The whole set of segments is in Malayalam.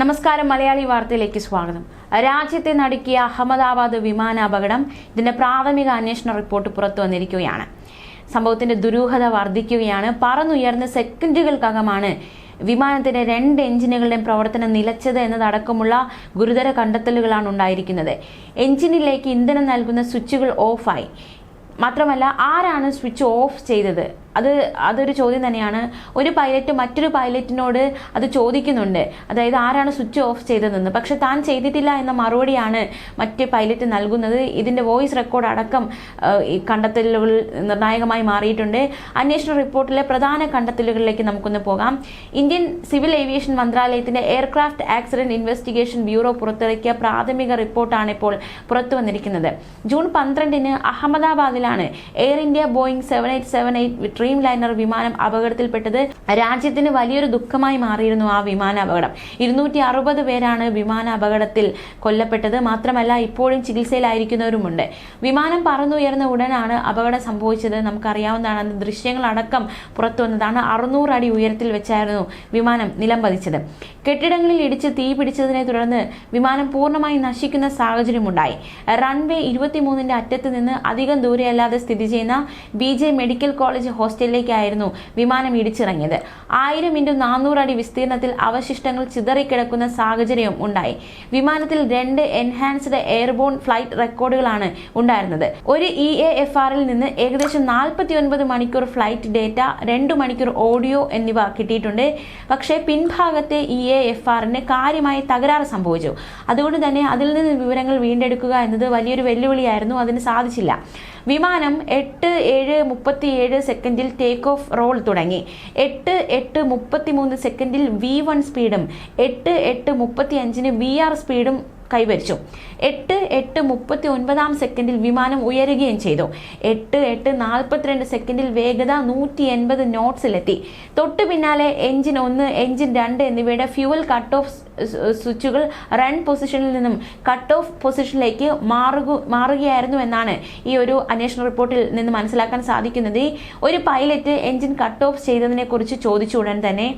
നമസ്കാരം മലയാളി വാർത്തയിലേക്ക് സ്വാഗതം. രാജ്യത്തെ നടുക്കിയ അഹമ്മദാബാദ് വിമാന അപകടം ഇതിന്റെ പ്രാഥമിക അന്വേഷണ റിപ്പോർട്ട് പുറത്തു വന്നിരിക്കുകയാണ്. സംഭവത്തിന്റെ ദുരൂഹത വർദ്ധിക്കുകയാണ്. പറന്നുയർന്ന സെക്കൻഡുകൾക്കകമാണ് വിമാനത്തിന്റെ രണ്ട് എഞ്ചിനുകളുടെയും പ്രവർത്തനം നിലച്ചത് എന്നതടക്കമുള്ള ഗുരുതര കണ്ടെത്തലുകളാണ് ഉണ്ടായിരിക്കുന്നത്. എഞ്ചിനിലേക്ക് ഇന്ധനം നൽകുന്ന സ്വിച്ചുകൾ ഓഫായി. മാത്രമല്ല ആരാണ് സ്വിച്ച് ഓഫ് ചെയ്തത്? അത് അതൊരു ചോദ്യം തന്നെയാണ്. ഒരു പൈലറ്റ് മറ്റൊരു പൈലറ്റിനോട് അത് ചോദിക്കുന്നുണ്ട്. അതായത് ആരാണ് സ്വിച്ച് ഓഫ് ചെയ്തതെന്ന്. പക്ഷെ താൻ ചെയ്തിട്ടില്ല എന്ന മറുപടിയാണ് മറ്റ് പൈലറ്റ് നൽകുന്നത്. ഇതിന്റെ വോയിസ് റെക്കോർഡ് അടക്കം കണ്ടെത്തലുകൾ നിർണായകമായി മാറിയിട്ടുണ്ട്. അന്വേഷണ റിപ്പോർട്ടിലെ പ്രധാന കണ്ടെത്തലുകളിലേക്ക് നമുക്കൊന്ന് പോകാം. ഇന്ത്യൻ സിവിൽ ഏവിയേഷൻ മന്ത്രാലയത്തിന്റെ എയർക്രാഫ്റ്റ് ആക്സിഡന്റ് ഇൻവെസ്റ്റിഗേഷൻ ബ്യൂറോ പുറത്തിറക്കിയ പ്രാഥമിക റിപ്പോർട്ടാണ് ഇപ്പോൾ പുറത്തു വന്നിരിക്കുന്നത്. ജൂൺ പന്ത്രണ്ടിന് അഹമ്മദാബാദിലാണ് Air India Boeing seven eight seven eight Dreamliner വിമാനം അപകടത്തിൽപ്പെട്ടത് രാജ്യത്തിന് വലിയൊരു ദുഃഖമായി മാറിയിരുന്നു ആ വിമാന അപകടം. ഇരുന്നൂറ്റി അറുപത് പേരാണ് വിമാന അപകടത്തിൽ കൊല്ലപ്പെട്ടത്. മാത്രമല്ല ഇപ്പോഴും ചികിത്സയിലായിരിക്കുന്നവരുമുണ്ട്. വിമാനം പറന്നുയർന്ന ഉടനാണ് അപകടം സംഭവിച്ചത്. നമുക്കറിയാവുന്നതാണ് അത് ദൃശ്യങ്ങളടക്കം പുറത്തു വന്നതാണ് അറുന്നൂറ് അടി ഉയരത്തിൽ വെച്ചായിരുന്നു വിമാനം നിലം പതിച്ചത്. കെട്ടിടങ്ങളിൽ ഇടിച്ച് തീ പിടിച്ചതിനെ തുടർന്ന് വിമാനം പൂർണമായി നശിക്കുന്ന സാഹചര്യമുണ്ടായി. റൺവേ ഇരുപത്തിമൂന്നിന്റെ അറ്റത്ത് നിന്ന് അധികം ദൂരെയല്ലാതെ സ്ഥിതി ചെയ്യുന്ന ബി മെഡിക്കൽ കോളേജ് ഹോസ്റ്റലിലേക്കായിരുന്നു വിമാനം ഇടിച്ചിറങ്ങിയത്. ആയിരം ഇന്റു നാനൂറ് അടി വിസ്തീർണത്തിൽ അവശിഷ്ടങ്ങൾ ചിതറിക്കിടക്കുന്ന സാഹചര്യവും ഉണ്ടായി. വിമാനത്തിൽ രണ്ട് എൻഹാൻസ്ഡ് എയർബോൺ ഫ്ലൈറ്റ് റെക്കോർഡുകളാണ് ഉണ്ടായിരുന്നത്. ഒരു ഇ എ എഫ് ആറിൽ നിന്ന് ഏകദേശം നാൽപ്പത്തി ഒൻപത് മണിക്കൂർ ഫ്ലൈറ്റ് ഡേറ്റ രണ്ട് മണിക്കൂർ ഓഡിയോ എന്നിവ കിട്ടിയിട്ടുണ്ട്. പക്ഷേ പിൻഭാഗത്തെ ഇ എ എഫ് ആറിന് കാര്യമായി തകരാറ് സംഭവിച്ചു. അതുകൊണ്ട് തന്നെ അതിൽ നിന്ന് വിവരങ്ങൾ വീണ്ടെടുക്കുക എന്നത് വലിയൊരു വെല്ലുവിളിയായിരുന്നു. അതിന് സാധിച്ചില്ല. വിമാനം എട്ട് ഏഴ് മുപ്പത്തിയേഴ് സെക്കൻഡിൽ ടേക്ക് ഓഫ് റോൾ തുടങ്ങി. എട്ട് എട്ട് മുപ്പത്തി മൂന്ന് സെക്കൻഡിൽ വി വൺ സ്പീഡും എട്ട് എട്ട് മുപ്പത്തി അഞ്ചിന് വി ആർ സ്പീഡും കൈവരിച്ചു. എട്ട് എട്ട് മുപ്പത്തി ഒൻപതാം സെക്കൻഡിൽ വിമാനം ഉയരുകയും ചെയ്തു. എട്ട് എട്ട് നാൽപ്പത്തിരണ്ട് സെക്കൻഡിൽ വേഗത നൂറ്റി എൺപത് നോട്ട്സിലെത്തി. തൊട്ടു പിന്നാലെ എഞ്ചിൻ ഒന്ന് എഞ്ചിൻ രണ്ട് എന്നിവയുടെ ഫ്യൂവൽ കട്ട് ഓഫ് സ്വിച്ചുകൾ റൺ പൊസിഷനിൽ നിന്നും കട്ട് ഓഫ് പൊസിഷനിലേക്ക് മാറുക മാറുകയായിരുന്നു എന്നാണ് ഈ ഒരു അന്വേഷണ റിപ്പോർട്ടിൽ നിന്ന് മനസ്സിലാക്കാൻ സാധിക്കുന്നത്. ഒരു പൈലറ്റ് എഞ്ചിൻ കട്ട് ഓഫ് ചെയ്തതിനെക്കുറിച്ച് ചോദിച്ചു ഉടൻ തന്നെ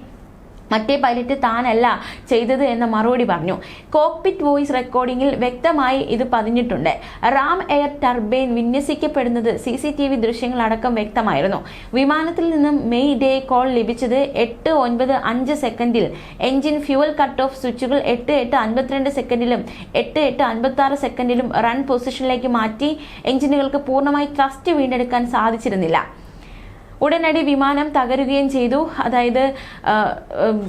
മറ്റേ പൈലറ്റ് താനല്ല ചെയ്തത് എന്ന മറുപടി പറഞ്ഞു. കോക്പിറ്റ് വോയിസ് റെക്കോർഡിംഗിൽ വ്യക്തമായി ഇത് പതിഞ്ഞിട്ടുണ്ട്. റാം എയർ ടർബൈൻ വിന്യസിക്കപ്പെടുന്നത് സി സി ടി വി ദൃശ്യങ്ങളടക്കം വ്യക്തമായിരുന്നു. വിമാനത്തിൽ നിന്നും മെയ് ഡേ കോൾ ലഭിച്ചത് എട്ട് ഒൻപത് അഞ്ച് സെക്കൻഡിൽ. എഞ്ചിൻ ഫ്യൂവൽ കട്ട് ഓഫ് സ്വിച്ചുകൾ എട്ട് എട്ട് അൻപത്തിരണ്ട് സെക്കൻഡിലും എട്ട് എട്ട് അൻപത്തി ആറ് സെക്കൻഡിലും റൺ പൊസിഷനിലേക്ക് മാറ്റി എഞ്ചിനുകൾക്ക് പൂർണമായി ട്രസ്റ്റ് വീണ്ടെടുക്കാൻ സാധിച്ചിരുന്നില്ല. ഉടനടി വിമാനം തകരുകയും ചെയ്തു. അതായത്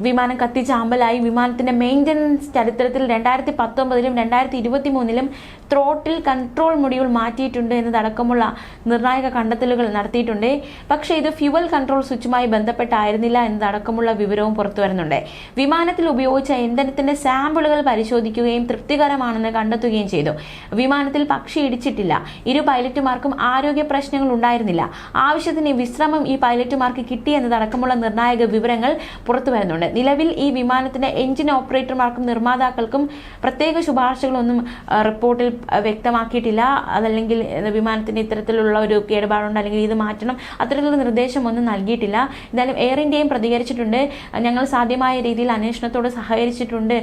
വിമാനം കത്തിച്ചാമ്പലായി. വിമാനത്തിന്റെ മെയിന്റനൻസ് ചരിത്രത്തിൽ രണ്ടായിരത്തി പത്തൊമ്പതിലും രണ്ടായിരത്തി ഇരുപത്തി മൂന്നിലും ത്രോട്ടിൽ കൺട്രോൾ മൊഡ്യൂൾ മാറ്റിയിട്ടുണ്ട് എന്നതടക്കമുള്ള നിർണായക കണ്ടെത്തലുകൾ നടത്തിയിട്ടുണ്ട്. പക്ഷേ ഇത് ഫ്യുവൽ കൺട്രോൾ സ്വിച്ചുമായി ബന്ധപ്പെട്ടായിരുന്നില്ല എന്നതടക്കമുള്ള വിവരവും പുറത്തു വരുന്നുണ്ട്. വിമാനത്തിൽ ഉപയോഗിച്ച ഇന്ധനത്തിന്റെ സാമ്പിളുകൾ പരിശോധിക്കുകയും തൃപ്തികരമാണെന്ന് കണ്ടെത്തുകയും ചെയ്തു. വിമാനത്തിൽ പക്ഷി ഇടിച്ചിട്ടില്ല. ഇരു പൈലറ്റുമാർക്കും ആരോഗ്യ പ്രശ്നങ്ങൾ ഉണ്ടായിരുന്നില്ല. ആവശ്യത്തിന് വിശ്രമം ഈ പൈലറ്റുമാർക്ക് കിട്ടി എന്നതടക്കമുള്ള നിർണായക വിവരങ്ങൾ പുറത്തു വരുന്നുണ്ട്. നിലവിൽ ഈ വിമാനത്തിന്റെ എഞ്ചിൻ ഓപ്പറേറ്റർമാർക്കും നിർമ്മാതാക്കൾക്കും പ്രത്യേക ശുപാർശകളൊന്നും റിപ്പോർട്ടിൽ വ്യക്തമാക്കിയിട്ടില്ല. അതല്ലെങ്കിൽ വിമാനത്തിന് ഇത്തരത്തിലുള്ള ഒരു കേടുപാടുണ്ട് അല്ലെങ്കിൽ ഇത് മാറ്റണം അത്തരത്തിലുള്ള നിർദ്ദേശമൊന്നും നൽകിയിട്ടില്ല. എന്തായാലും എയർ ഇന്ത്യയും പ്രതികരിച്ചിട്ടുണ്ട്. ഞങ്ങൾ സാധ്യമായ രീതിയിൽ അന്വേഷണത്തോട് സഹകരിച്ചിട്ടുണ്ട്.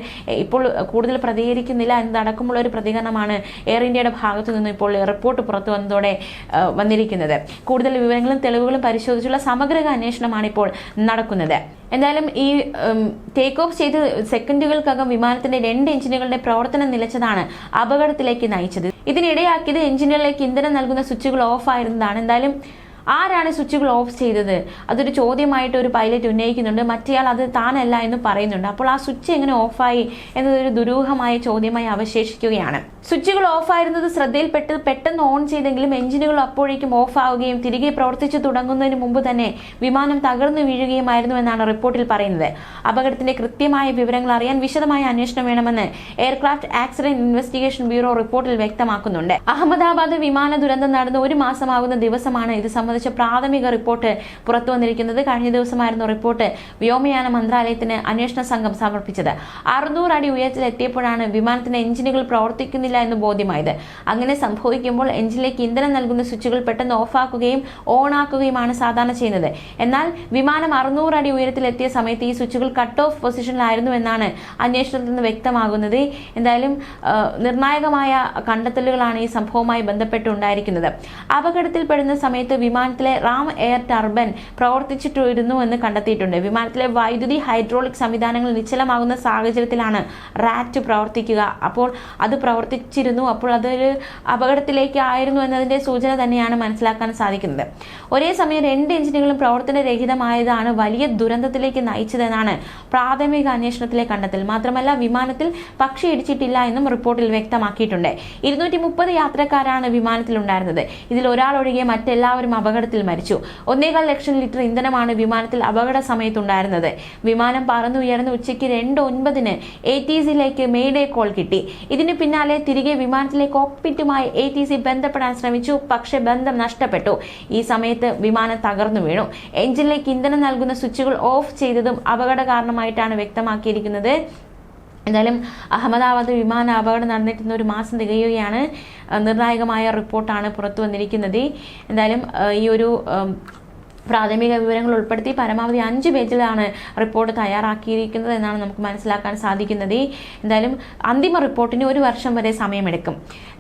ഇപ്പോൾ കൂടുതൽ പ്രതികരിക്കുന്നില്ല എന്നതടക്കമുള്ള ഒരു പ്രതികരണമാണ് എയർ ഇന്ത്യയുടെ ഭാഗത്തു നിന്ന് ഇപ്പോൾ റിപ്പോർട്ട് പുറത്തു വന്നതോടെ വന്നിരിക്കുന്നത്. കൂടുതൽ വിവരങ്ങളും തെളിവുകളും പരിശോധിച്ചുള്ള സമഗ്ര അന്വേഷണമാണ് ഇപ്പോൾ നടക്കുന്നത്. എന്തായാലും ഈ ടേക്ക് ഓഫ് ചെയ്ത് സെക്കൻഡുകൾക്കകം വിമാനത്തിന്റെ രണ്ട് എഞ്ചിനുകളുടെ പ്രവർത്തനം നിലച്ചതാണ് അപകടത്തിലേക്ക് നയിച്ചത്. ഇതിനിടയാക്കിയത് എഞ്ചിനുകളിലേക്ക് ഇന്ധനം നൽകുന്ന സ്വിച്ചുകൾ ഓഫ് ആയിരുന്നതാണ്. എന്തായാലും ആരാണ് സ്വിച്ചുകൾ ഓഫ് ചെയ്തത്? അതൊരു ചോദ്യമായിട്ട് ഒരു പൈലറ്റ് ഉന്നയിക്കുന്നുണ്ട്. മറ്റേയാൾ അത് താനല്ല എന്ന് പറയുന്നുണ്ട്. അപ്പോൾ ആ സ്വിച്ച് എങ്ങനെ ഓഫായി എന്നതൊരു ദുരൂഹമായ ചോദ്യമായി അവശേഷിക്കുകയാണ്. സ്വിച്ചുകൾ ഓഫായിരുന്നത് ശ്രദ്ധയിൽപ്പെട്ട് പെട്ടെന്ന് ഓൺ ചെയ്തെങ്കിലും എഞ്ചിനുകൾ അപ്പോഴേക്കും ഓഫ് ആവുകയും തിരികെ പ്രവർത്തിച്ചു തുടങ്ങുന്നതിന് മുമ്പ് തന്നെ വിമാനം തകർന്നു വീഴുകയുമായിരുന്നു എന്നാണ് റിപ്പോർട്ടിൽ പറയുന്നത്. അപകടത്തിന്റെ കൃത്യമായ വിവരങ്ങൾ അറിയാൻ വിശദമായ അന്വേഷണം വേണമെന്ന് എയർക്രാഫ്റ്റ് ആക്സിഡന്റ് ഇൻവെസ്റ്റിഗേഷൻ ബ്യൂറോ റിപ്പോർട്ടിൽ വ്യക്തമാക്കുന്നുണ്ട്. അഹമ്മദാബാദ് വിമാന ദുരന്തം നടന്ന് ഒരു മാസമാകുന്ന ദിവസമാണ് ഇത് സംബന്ധിച്ച പ്രാഥമിക റിപ്പോർട്ട് പുറത്തു വന്നിരിക്കുന്നത് കഴിഞ്ഞ ദിവസമായിരുന്നു റിപ്പോർട്ട് വ്യോമയാന മന്ത്രാലയത്തിന് അന്വേഷണ സംഘം സമർപ്പിച്ചത്. അറുന്നൂറ് അടി ഉയരത്തിലെത്തിയപ്പോഴാണ് വിമാനത്തിന്റെ എഞ്ചിനുകൾ പ്രവർത്തിക്കുന്നില്ല എന്ന് ബോധ്യമായത്. അങ്ങനെ സംഭവിക്കുമ്പോൾ എഞ്ചിനിലേക്ക് ഇന്ധനം നൽകുന്ന സ്വിച്ചുകൾ പെട്ടെന്ന് ഓഫാക്കുകയും ഓൺ ആക്കുകയുമാണ് സാധാരണ ചെയ്യുന്നത്. എന്നാൽ വിമാനം അറുന്നൂറ് അടി ഉയരത്തിലെത്തിയ സമയത്ത് ഈ സ്വിച്ചുകൾ കട്ട് ഓഫ് പൊസിഷനിലായിരുന്നു എന്നാണ് അന്വേഷണത്തിൽ നിന്ന് വ്യക്തമാകുന്നത്. എന്തായാലും നിർണായകമായ കണ്ടെത്തലുകളാണ് ഈ സംഭവവുമായി ബന്ധപ്പെട്ടുണ്ടായിരിക്കുന്നത്. അപകടത്തിൽപ്പെടുന്ന സമയത്ത് വിമാനത്തിലെ റാം എയർ ടർബൻ പ്രവർത്തിച്ചിട്ടിരുന്നു എന്ന് കണ്ടെത്തിയിട്ടുണ്ട്. വിമാനത്തിലെ വൈദ്യുതി ഹൈഡ്രോളിക് സംവിധാനങ്ങൾ നിശ്ചലമാകുന്ന സാഹചര്യത്തിലാണ് റാറ്റ് പ്രവർത്തിക്കുക. അപ്പോൾ അത് പ്രവർത്തിച്ചിരുന്നു. അപ്പോൾ അതൊരു അപകടത്തിലേക്ക് ആയിരുന്നു എന്നതിന്റെ സൂചന തന്നെയാണ് മനസ്സിലാക്കാൻ സാധിക്കുന്നത്. ഒരേ സമയം രണ്ട് എഞ്ചിനുകളും പ്രവർത്തനരഹിതമായതാണ് വലിയ ദുരന്തത്തിലേക്ക് നയിച്ചതെന്നാണ് പ്രാഥമിക അന്വേഷണത്തിലെ കണ്ടെത്തൽ. മാത്രമല്ല വിമാനത്തിൽ പക്ഷി ഇടിച്ചിട്ടില്ല എന്നും റിപ്പോർട്ടിൽ വ്യക്തമാക്കിയിട്ടുണ്ട്. ഇരുന്നൂറ്റി മുപ്പത് യാത്രക്കാരാണ് വിമാനത്തിലുണ്ടായിരുന്നത്. ഇതിൽ ഒരാൾ ഒഴികെ മറ്റെല്ലാവരും അപകടത്തിൽ മരിച്ചു. ഒന്നേകാൽ ലക്ഷം ലിറ്റർ ഇന്ധനമാണ് വിമാനത്തിൽ അപകട സമയത്തുണ്ടായിരുന്നത്. വിമാനം പറന്നുയർന്ന് ഉച്ചയ്ക്ക് രണ്ട് ഒൻപതിന് എ ടി സിയിലേക്ക് മെയ്ഡേ കോൾ കിട്ടി. ഇതിന് പിന്നാലെ തിരികെ വിമാനത്തിലെ കോക്പിറ്റുമായി എ ടി സി ബന്ധപ്പെടാൻ ശ്രമിച്ചു. പക്ഷെ ബന്ധം നഷ്ടപ്പെട്ടു. ഈ സമയത്ത് വിമാനം തകർന്നു വീണു. എഞ്ചിനിലേക്ക് ഇന്ധനം നൽകുന്ന സ്വിച്ചുകൾ ഓഫ് ചെയ്തതും അപകട കാരണമായിട്ടാണ് വ്യക്തമാക്കിയിരിക്കുന്നത്. എന്തായാലും അഹമ്മദാബാദ് വിമാന അപകടം നടന്നിട്ടുന്ന ഒരു മാസം തികയുകയാണ്. നിർണായകമായ റിപ്പോർട്ടാണ് പുറത്തു വന്നിരിക്കുന്നത്. എന്തായാലും ഈ ഒരു പ്രാഥമിക വിവരങ്ങൾ ഉൾപ്പെടുത്തി പരമാവധി അഞ്ച് പേജിലാണ് റിപ്പോർട്ട് തയ്യാറാക്കിയിരിക്കുന്നത് എന്നാണ് നമുക്ക് മനസ്സിലാക്കാൻ സാധിക്കുന്നത്. എന്തായാലും അന്തിമ റിപ്പോർട്ടിന് ഒരു വർഷം വരെ സമയമെടുക്കും.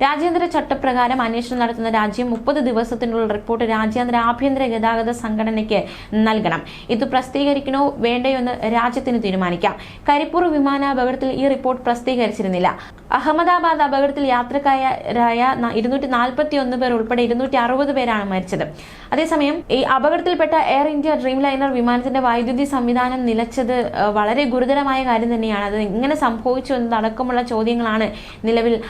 രാജ്യാന്തര ചട്ടപ്രകാരം അന്വേഷണം നടത്തുന്ന രാജ്യം മുപ്പത് ദിവസത്തിനുള്ള റിപ്പോർട്ട് രാജ്യാന്തര ആഭ്യന്തര ഗതാഗത സംഘടനയ്ക്ക് നൽകണം. ഇത് പ്രസിദ്ധീകരിക്കണോ വേണ്ടയോ എന്ന് രാജ്യത്തിന് തീരുമാനിക്കാം. കരിപ്പൂർ വിമാനാപകടത്തിൽ ഈ റിപ്പോർട്ട് പ്രസിദ്ധീകരിച്ചിരുന്നില്ല. അഹമ്മദാബാദ് അപകടത്തിൽ യാത്രക്കാരായ ഇരുന്നൂറ്റി നാൽപ്പത്തി ഒന്ന് പേർ ഉൾപ്പെടെ ഇരുന്നൂറ്റി അറുപത് പേരാണ് മരിച്ചത്. അതേസമയം ഈ അപകടത്തിൽപ്പെട്ട എയർ ഇന്ത്യ ഡ്രീം ലൈനർ വിമാനത്തിന്റെ വൈദ്യുതി സംവിധാനം നിലച്ചത് വളരെ ഗുരുതരമായ കാര്യം തന്നെയാണ്. അത് ഇങ്ങനെ സംഭവിച്ചു എന്നതടക്കമുള്ള ചോദ്യങ്ങളാണ് നിലവിൽ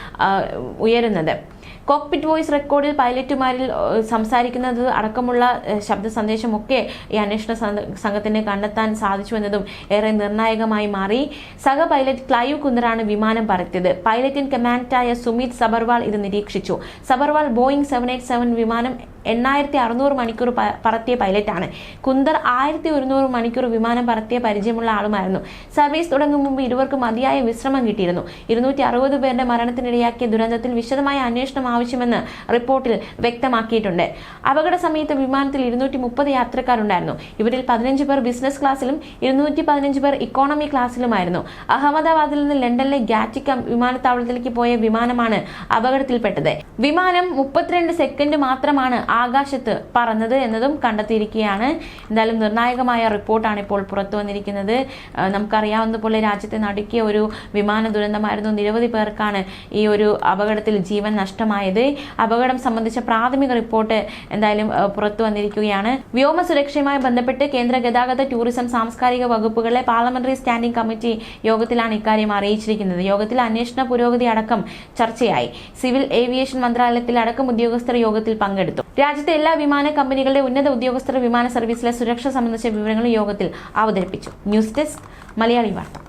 ഉയരുന്നത്. കോക്പിറ്റ് വോയിസ് റെക്കോർഡിൽ പൈലറ്റുമാരിൽ സംസാരിക്കുന്നത് അടക്കമുള്ള ശബ്ദ സന്ദേശമൊക്കെ ഈ അന്വേഷണ സംഘ- സംഘത്തിന് കണ്ടെത്താൻ സാധിച്ചു എന്നതും ഏറെ നിർണായകമായി മാറി. സഹ പൈലറ്റ് ക്ലൈവ് കുന്ദറാണ് വിമാനം പറത്തിയത്. പൈലറ്റിൻ കമാൻഡായ സുമിത് സബർവാൾ ഇത് നിരീക്ഷിച്ചു. Sabharwal Boeing seven eight seven വിമാനം എണ്ണായിരത്തി അറുന്നൂറ് മണിക്കൂർ പറത്തിയ പൈലറ്റാണ്. കുന്ദർ ആയിരത്തി ഒരുന്നൂറ് മണിക്കൂർ വിമാനം പറത്തിയ പരിചയമുള്ള ആളുമായിരുന്നു. സർവീസ് തുടങ്ങും മുമ്പ് ഇരുവർക്ക് മതിയായ വിശ്രമം കിട്ടിയിരുന്നു. ഇരുന്നൂറ്റി അറുപത് പേരുടെ മരണത്തിനിടയാക്കിയ ദുരന്തത്തിൽ വിശദമായ അന്വേഷണം ആവശ്യമെന്ന് റിപ്പോർട്ടിൽ വ്യക്തമാക്കിയിട്ടുണ്ട്. അപകട സമയത്ത് വിമാനത്തിൽ ഇരുന്നൂറ്റി മുപ്പത് യാത്രക്കാരുണ്ടായിരുന്നു. ഇവരിൽ പതിനഞ്ച് പേർ ബിസിനസ് ക്ലാസ്സിലും ഇരുന്നൂറ്റി പതിനഞ്ച് പേർ ഇക്കോണമി ക്ലാസ്സിലുമായിരുന്നു. അഹമ്മദാബാദിൽ നിന്ന് ലണ്ടനിലെ ഗാറ്റിക്ക വിമാനത്താവളത്തിലേക്ക് പോയ വിമാനമാണ് അപകടത്തിൽപ്പെട്ടത്. വിമാനം മുപ്പത്തിരണ്ട് സെക്കൻഡ് മാത്രമാണ് ആകാശത്ത് പറന്നത് എന്നതും കണ്ടെത്തിയിരിക്കുകയാണ്. എന്തായാലും നിർണായകമായ റിപ്പോർട്ടാണ് ഇപ്പോൾ പുറത്തു വന്നിരിക്കുന്നത്. ആ, നമുക്കറിയാവുന്ന പോലെ രാജ്യത്തെ നടുക്കിയ ഒരു വിമാന ദുരന്തമായിരുന്നു. നിരവധി പേർക്കാണ് ഈ ഒരു അപകടത്തിൽ ജീവൻ നഷ്ടമായത്. അപകടം സംബന്ധിച്ച പ്രാഥമിക റിപ്പോർട്ട് എന്തായാലും പുറത്തു വന്നിരിക്കുകയാണ്. വ്യോമ സുരക്ഷയുമായി ബന്ധപ്പെട്ട് കേന്ദ്ര ഗതാഗത ടൂറിസം സാംസ്കാരിക വകുപ്പുകളെ പാർലമെന്ററി സ്റ്റാൻഡിംഗ് കമ്മിറ്റി യോഗത്തിലാണ് ഇക്കാര്യം അറിയിച്ചിരിക്കുന്നത്. യോഗത്തിൽ അന്വേഷണ പുരോഗതി അടക്കം ചർച്ചയായി. സിവിൽ മന്ത്രാലയത്തിൽ അടക്കം ഉദ്യോഗസ്ഥർ യോഗത്തിൽ പങ്കെടുത്തു. രാജ്യത്തെ എല്ലാ വിമാന കമ്പനികളുടെ ഉന്നത ഉദ്യോഗസ്ഥർ വിമാന സർവീസിലെ സുരക്ഷ സംബന്ധിച്ച വിവരങ്ങൾ യോഗത്തിൽ അവതരിപ്പിച്ചു. ന്യൂസ് ഡെസ്ക് മലയാളി വാർത്ത.